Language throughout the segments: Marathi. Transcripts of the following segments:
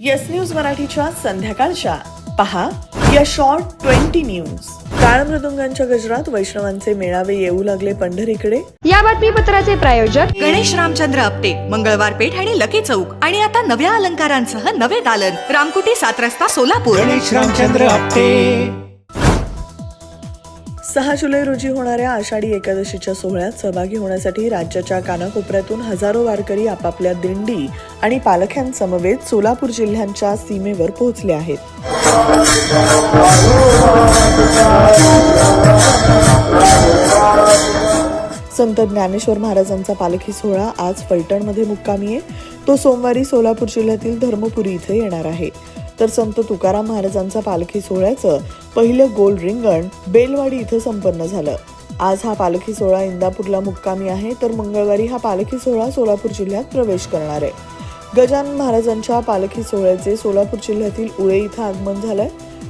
येस न्यूज मराठीच्या संध्याकाळच्या. पहा या शॉर्ट ट्वेंटी न्यूज काळ मृदुंगांच्या गजरात वैष्णवांचे मेळावे येऊ लागले पंढरीकडे. या बातमीपत्राचे प्रायोजक गणेश रामचंद्र आपटे मंगळवार पेठ आणि लकी चौक. आणि आता नव्या अलंकारांसह नवे दालन. रामकुटी सात रस्ता सोलापूर. गणेश रामचंद्र आपटे. सहा जुलै रोजी होणाऱ्या आषाढी एकादशीच्या सोहळ्यात सहभागी होण्यासाठी राज्याच्या कानाकोपऱ्यातून हजारो वारकरी आपापल्या दिंडी आणि पालख्यांसमवेत सोलापूर जिल्ह्यांच्या सीमेवर पोहोचले आहेत. संत ज्ञानेश्वर महाराजांचा पालखी सोहळा आज फलटणमध्ये मुक्कामी आहे. तो सोमवारी सोलापूर जिल्ह्यातील धर्मपुरी इथे येणार आहे. तर संत तुकाराम महाराजांचा पालखी सोहळ्याचं पहिलं गोल रिंगण बेलवाडी इथं संपन्न झालं. आज हा पालखी सोहळा इंदापूरला मुक्कामी आहे तर मंगळवारी हा पालखी सोहळा सोलापूर जिल्ह्यात प्रवेश करणार आहे. गजानन महाराजांच्या पालखी सोहळ्याचे सोलापूर जिल्ह्यातील उळे इथं आगमन झालंय.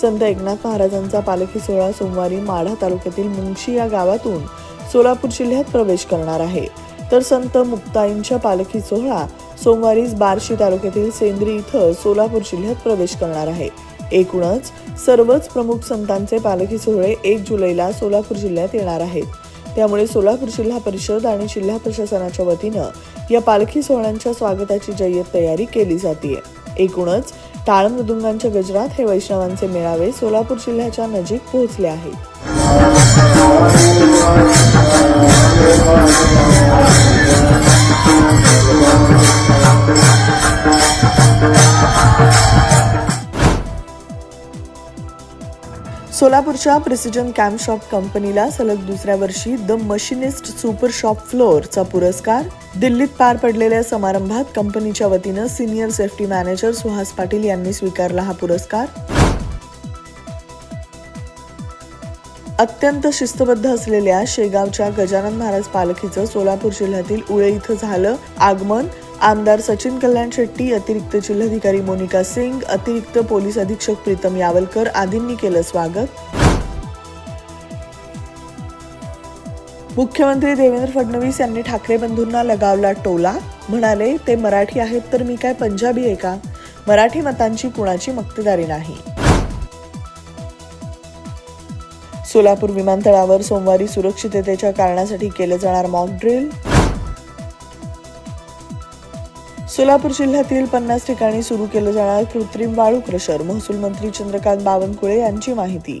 संत एकनाथ महाराजांचा पालखी सोहळा सोमवारी माढा तालुक्यातील मुंगशी या गावातून सोलापूर जिल्ह्यात प्रवेश करणार आहे. तर संत मुक्ताईंच्या पालखी सोहळा सोमवारीच बार्शी तालुक्यातील सेंद्री इथं सोलापूर जिल्ह्यात प्रवेश करणार आहे. एकूणच सर्वच प्रमुख संतांचे पालखी सोहळे एक जुलैला सोलापूर जिल्ह्यात येणार आहेत. त्यामुळे सोलापूर जिल्हा परिषद आणि जिल्हा प्रशासनाच्या वतीनं या पालखी सोहळ्यांच्या स्वागताची जय्यत तयारी केली जाते एकूणच टाळ मृदुंगांच्या गजरात हे वैष्णवांचे मेळावे सोलापूर जिल्ह्याच्या नजीक पोहोचले आहेत. सोलापूरच्या प्रिसिजन कॅम्प शॉप कंपनीला सलग दुसऱ्या वर्षी द मशिनिस्ट सुपर शॉप फ्लोअरचा पुरस्कार. दिल्लीत पार पडलेल्या समारंभात कंपनीच्या वतीनं senior safety manager Suhas Patil यांनी स्वीकारला हा पुरस्कार. अत्यंत शिस्तबद्ध असलेल्या शेगावच्या गजानन महाराज पालखीचं सोलापूर जिल्ह्यातील उळे इथं झालं आगमन. आमदार सचिन कल्याण शेट्टी अतिरिक्त जिल्हाधिकारी मोनिका सिंग अतिरिक्त पोलीस अधीक्षक प्रीतम यावलकर आदींनी केलं स्वागत. मुख्यमंत्री देवेंद्र फडणवीस यांनी ठाकरे बंधूंना लगावला टोला. म्हणाले ते मराठी आहेत तर मी काय पंजाबी आहे का? मराठी मतांची कुणाची मक्तेदारी नाही. सोलापूर विमानतळावर सोमवारी सुरक्षिततेच्या कारणासाठी केलं जाणार मॉक ड्रिल सोलापूर जिल्ह्यातील पन्नास ठिकाणी सुरू केलं जाणार कृत्रिम वाळू क्रशर महसूल मंत्री चंद्रकांत बावनकुळे यांची माहिती.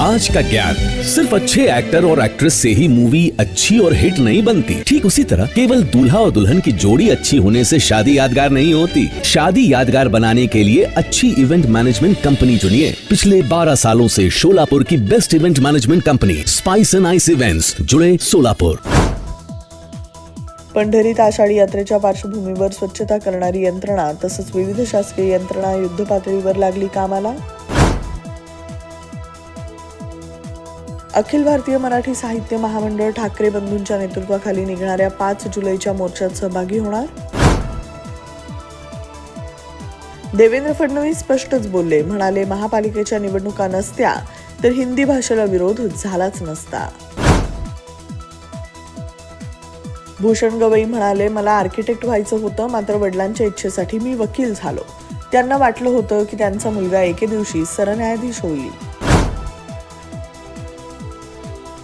आज का ज्ञान सिर्फ़ अच्छे एक्टर और एक्ट्रेस से ही मूवी अच्छी और हिट नहीं बनती। ठीक उसी तरह केवल दूल्हा और दुल्हन की जोड़ी अच्छी होने से शादी यादगार नहीं होती। शादी यादगार बनाने के लिए अच्छी इवेंट मैनेजमेंट कंपनी चुनिए। पिछले 12 सालों से शोलापुर की best event management company spice and ice events जुड़े सोलापुर पंढरीत आषाढी यात्रेच्या पार्श्वभूमीवर स्वच्छता करणारी यंत्रणा तसंच विविध शासकीय यंत्रणा युद्धपातळीवर लागली कामाला? अखिल भारतीय मराठी साहित्य महामंडळ ठाकरे बंधूंच्या नेतृत्वाखाली निघणाऱ्या पाच जुलैच्या मोर्चात सहभागी होणार? देवेंद्र फडणवीस स्पष्टच बोलले. म्हणाले महापालिकेच्या निवडणुका नसत्या तर हिंदी भाषेला विरोध झालाच नसता. भूषण गवई म्हणाले मला आर्किटेक्ट व्हायचं होतं मात्र वडिलांच्या इच्छेसाठी मी वकील झालो. त्यांना वाटलं होतं की त्यांचा मुलगा एके दिवशी सरन्यायाधीश होईल.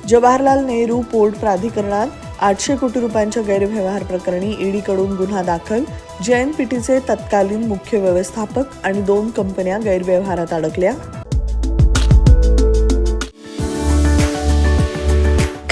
जवाहरलाल नेहरू पोर्ट प्राधिकरणात आठशे कोटी रुपयांच्या गैरव्यवहार प्रकरणी ईडीकडून गुन्हा दाखल जेएनपीटीचे तत्कालीन मुख्य व्यवस्थापक आणि दोन कंपन्या गैरव्यवहारात अडकल्या.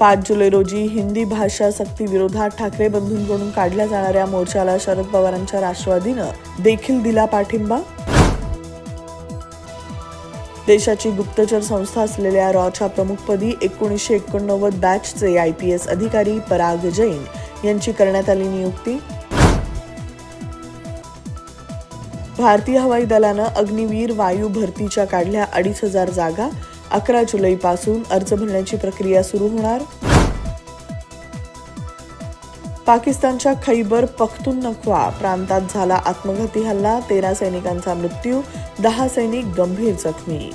पाच जुलै रोजी हिंदी भाषा सक्ती विरोधात ठाकरे बंधूंकडून काढल्या जाणाऱ्या मोर्चाला शरद पवारांच्या राष्ट्रवादीनं देखील दिला पाठिंबा? देशाची गुप्तचर संस्था असलेल्या रॉच्या प्रमुखपदी एकोणीसशे एकोणनव्वद बॅचचे आय पी एस अधिकारी पराग जैन यांची करण्यात आली नियुक्ती. भारतीय हवाई दलानं अग्निवीर वायू भरतीच्या काढल्या अडीच हजार जागा अकरा जुलैपासून अर्ज भरण्याची प्रक्रिया सुरू होणार. पाकिस्तानच्या खैबर पख्तुनख्वा प्रांतात झाला आत्मघाती हल्ला. तेरा सैनिकांचा मृत्यू दहा सैनिक गंभीर जखमी.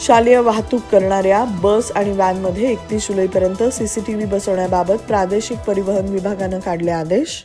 शालेय वाहतूक करणाऱ्या बस आणि व्हॅनमध्ये एकतीस जुलैपर्यंत सीसीटीव्ही बसवण्याबाबत प्रादेशिक परिवहन विभागानं काढले आदेश.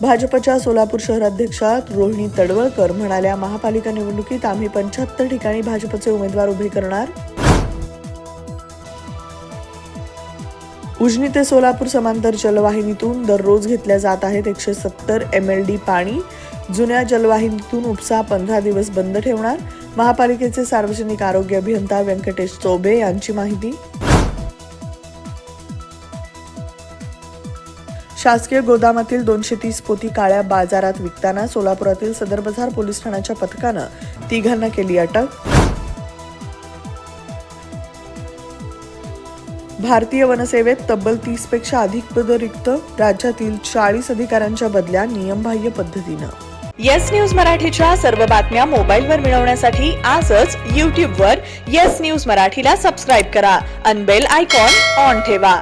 भाजपच्या सोलापूर शहराध्यक्षा रोहिणी तडवळकर म्हणाल्या महापालिका निवडणुकीत आम्ही पंच्याहत्तर ठिकाणी भाजपचे उमेदवार उभे करणार. उजनी ते सोलापूर समांतर जलवाहिनीतून दररोज घेतल्या जात आहेत एकशे सत्तर एम एल डी पाणी. जुन्या जलवाहिनीतून उपसा पंधरा दिवस बंद ठेवणार. महापालिकेचे सार्वजनिक आरोग्य अभियंता व्यंकटेश चौबे यांची माहिती. शासकीय गोदामातील दोनशे तीस पोती काळ्या बाजारात विकताना सोलापुरातील सदर बाजार पोलीस ठाण्याच्या पथकानं तिघांना केली अटक. भारतीय वनसेवेत तब्बल तीसपेक्षा अधिक पद रिक्त राज्यातील चाळीस अधिकाऱ्यांच्या बदल्या नियमबाह्य पद्धतीनं. येस न्यूज मराठीच्या सर्व बातम्या मोबाईलवर मिळवण्यासाठी आजच यूट्यूबवर येस न्यूज मराठीला सबस्क्राईब करा. अनबेल आयकॉन ऑन ठेवा.